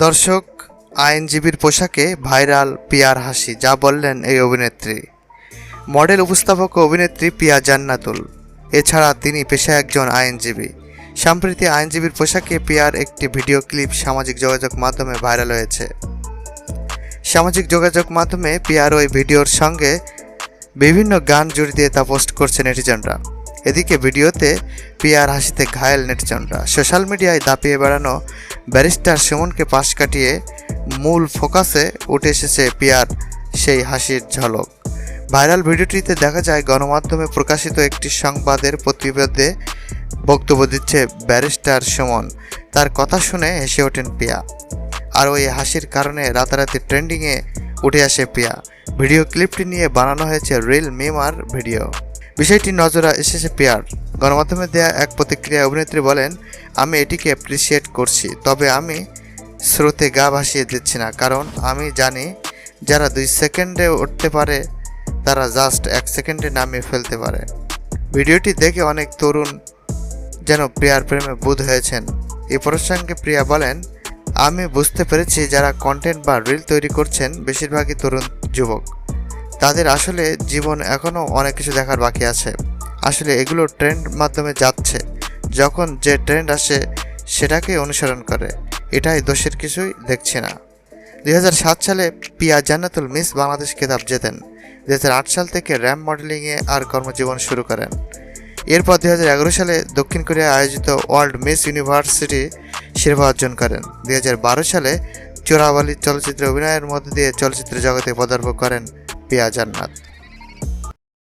দর্শক, আইনজীবীর পোশাকে ভাইরাল পিয়ার হাসি, যা বললেন এই অভিনেত্রী। মডেল উপস্থাপক ও অভিনেত্রী পিয়া জান্নাতুল। এছাড়া তিনি পেশায় একজন আইনজীবী। সম্প্রতি আইনজীবীর পোশাকে পিয়ার একটি ভিডিও ক্লিপ সামাজিক যোগাযোগ মাধ্যমে ভাইরাল হয়েছে। সামাজিক যোগাযোগ মাধ্যমে পিয়ার ওই ভিডিওর সঙ্গে বিভিন্ন গান জুড়ে দিয়ে তা পোস্ট করছে নেটিজনরা। এদিকে ভিডিওতে পিয়ার হাসিতে ঘায়েল নেটিজনরা। সোশ্যাল মিডিয়ায় দাপিয়ে বেড়ানো ব্যারিস্টার সুমনকে পাশ কাটিয়ে মূল ফোকাসে উঠে এসেছে পিয়ার, সেই হাসির ঝলক। ভাইরাল ভিডিওটিতে দেখা যায়, গণমাধ্যমে প্রকাশিত একটি সংবাদের প্রতিবেদে বক্তব্য দিচ্ছে ব্যারিস্টার সুমন। তার কথা শুনে হেসে ওঠেন পিয়া। আর ওই হাসির কারণে রাতারাতি ট্রেন্ডিংয়ে উঠে আসে পিয়া। ভিডিও ক্লিপটি নিয়ে বানানো হয়েছে রিল মিমার ভিডিও। বিষয়টি নজরে এসেছে পিয়ার। গণমাধ্যমে দেয়া এক প্রতিক্রিয়ায় অভিনেত্রী বলেন, আমি এটিকে অ্যাপ্রিসিয়েট করছি, তবে আমি স্রোতে গা ভাসিয়ে দিচ্ছি না, কারণ আমি জানি যারা দুই সেকেন্ডে উঠতে পারে, তারা জাস্ট এক সেকেন্ডে নামিয়ে ফেলতে পারে। ভিডিওটি দেখে অনেক তরুণ যেন প্রিয়ার প্রেমে বুধ হয়েছেন। এই প্রসঙ্গে প্রিয়া বলেন, আমি বুঝতে পেরেছি যারা কন্টেন্ট বা রিল তৈরি করছেন, বেশিরভাগই তরুণ যুবক। তাদের আসলে জীবন এখনও অনেক কিছু দেখার বাকি আছে। আসলে এগুলো ট্রেন্ড মাধ্যমে যাচ্ছে। যখন যে ট্রেন্ড আসে, সেটাকে অনুসরণ করে। এটাই দোষের কিছুই দেখছি না। দুই হাজার সাত সালে পিয়া জান্নাতুল মিস বাংলাদেশ খেতাব জেতেন। দু হাজার আট সাল থেকে র্যাম মডেলিংয়ে আর কর্মজীবন শুরু করেন। এরপর দু হাজার এগারো সালে দক্ষিণ কোরিয়ায় আয়োজিত ওয়ার্ল্ড মিস ইউনিভার্সিটি শিরোপা অর্জন করেন। দু হাজার বারো সালে চোরাবালি চলচ্চিত্রে অভিনয়ের মধ্যে দিয়ে চলচ্চিত্র জগতে পদার্পণ করেন পিয়া জান্নাত।